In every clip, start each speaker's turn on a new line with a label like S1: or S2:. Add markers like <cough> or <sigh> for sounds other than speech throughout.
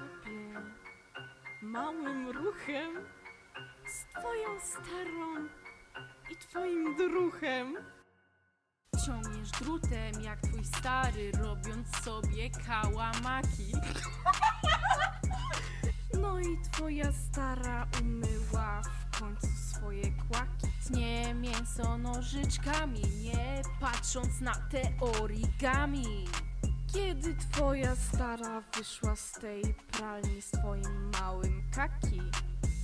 S1: sobie małym ruchem z twoją starą i twoim druchem. Ciągniesz drutem jak twój stary, robiąc sobie kałamaki. <laughs> No i twoja stara umyła w końcu swoje kłaki. Nie mięso nożyczkami, nie patrząc na te origami. Kiedy twoja stara wyszła z tej pralni z twoim małym kaki?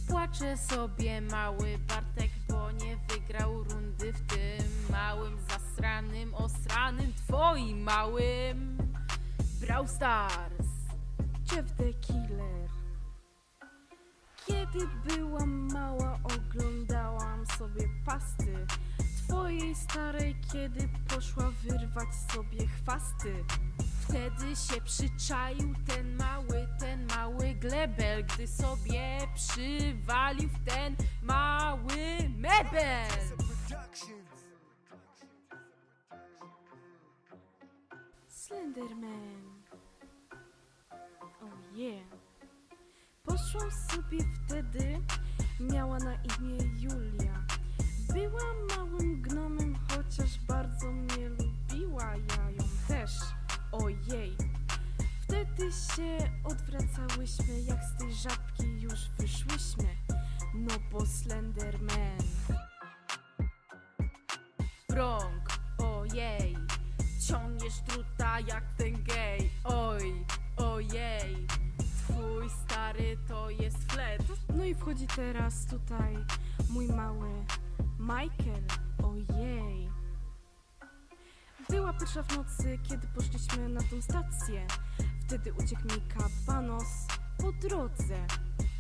S1: Płacze sobie mały Bartek, bo nie wygrał rundy w tym małym, zasranym, osranym twoim małym. Brawl Stars Jeff the Killer. Kiedy byłam mała oglądałam sobie pasty Twojej starej, kiedy poszła wyrwać sobie chwasty Wtedy się przyczaił ten mały, ten mały glebel Gdy sobie przywalił w ten mały mebel. Slenderman. Oh yeah. Poszłam sobie wtedy, miała na imię Julia. Była małym gnomem, się odwracałyśmy, jak z tej żabki już wyszłyśmy. No bo Slenderman. Brąk, ojej Ciągniesz druta jak ten gej. Oj, ojej Twój stary to jest flet. No i wchodzi teraz tutaj mój mały Michael Ojej była pierwsza w nocy, kiedy poszliśmy na tą stację. Wtedy uciekł mi kabanos po drodze.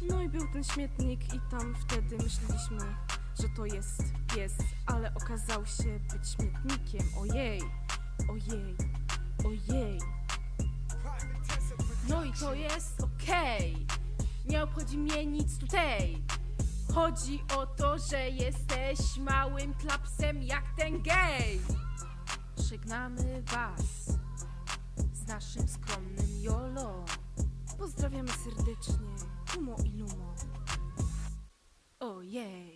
S1: No i był ten śmietnik i tam wtedy myśleliśmy, że to jest pies, ale okazał się być śmietnikiem. Ojej, ojej, ojej. No i to jest okej. Nie obchodzi mnie nic tutaj. Chodzi o to, że jesteś małym klapsem jak ten gej. Żegnamy Was Oh humo i lumo. Ojej.